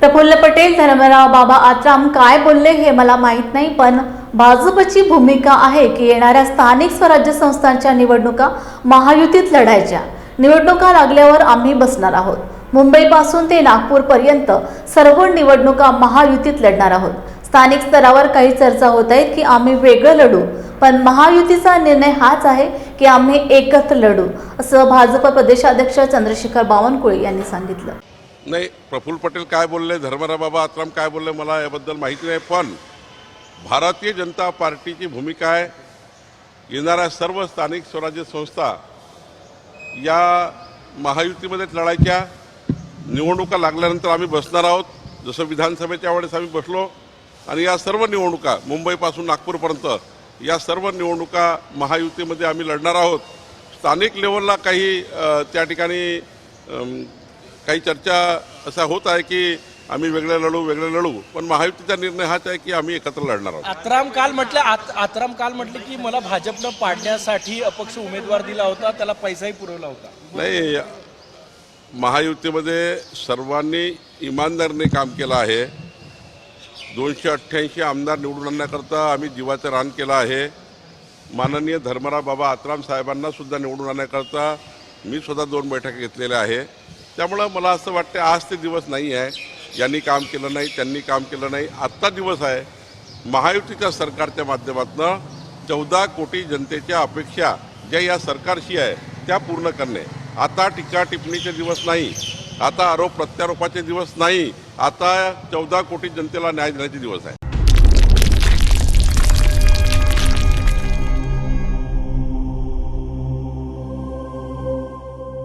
प्रफुल्ल पटेल धर्मराव बाबा आत्राम काय बोलले हे मला माहीत नाही पण भाजपची भूमिका आहे की येणाऱ्या स्थानिक स्वराज्य संस्थांच्या निवडणुका महायुतीत लढायच्या. निवडणुका लागल्यावर आम्ही बसणार आहोत. मुंबईपासून ते नागपूरपर्यंत सर्व निवडणुका महायुतीत लढणार आहोत. स्थानिक स्तरावर काही चर्चा होत आहेत की आम्ही वेगळं लढू पण महायुतीचा निर्णय हाच आहे की आम्ही एकत्र लढू असं भाजप प्रदेशाध्यक्ष चंद्रशेखर बावनकुळे यांनी सांगितलं. नाही प्रफुल्ल पटेल काय बोलले धर्मराव बाबा आत्राम काय बोलले मला याबद्दल माहिती नाही पण भारतीय जनता पार्टीची भूमिका आहे. येणाऱ्या सर्व स्थानिक स्वराज्य संस्था या महायुतीमध्येच लढायच्या निवडणुका लागल्यानंतर आम्ही बसणार आहोत. जसं विधानसभेच्या वेळेस आम्ही बसलो आणि या सर्व निवडणुका मुंबईपासून नागपूरपर्यंत या सर्व निवडणुका महायुतीमध्ये आम्ही लढणार आहोत. स्थानिक लेवलला काही त्या ठिकाणी काही चर्चा असा होत आहे की आम्ही वेगळे लढू वेगळे लढू. पण महायुतीचा निर्णय हाच आहे की आम्ही एकत्र लढणार आहोत. आत्राम काल म्हटलं आत- आत्राम काल म्हटले की मला भाजपनं पाडण्यासाठी अपक्ष उमेदवार दिला होता त्याला पैसाही पुरवला होता. नाही महायुतीमध्ये सर्वांनी इमानदारीने काम केलं आहे. दोनशे अठ्ठ्याऐंशी आमदार निवडून आणण्याकरता आम्ही जीवाचं रान केलं आहे. माननीय धर्मराव बाबा आत्राम साहेबांना सुद्धा निवडून आणण्याकरता मी स्वतः दोन बैठका घेतलेल्या आहे. त्यामुळं मला असं वाटतं आज ते दिवस नाही आहे. यांनी काम केलं नाही त्यांनी काम केलं नाही. आत्ता दिवस आहे. महायुतीच्या सरकारच्या माध्यमातून चौदा कोटी जनतेच्या अपेक्षा ज्या या सरकारशी आहे त्या पूर्ण करणे. आता टीका टिप्पणीचे दिवस नाही. आता आरोप प्रत्यारोपाचे दिवस नाही. आता चौदा कोटी जनतेला न्याय देण्याचे दिवस आहे.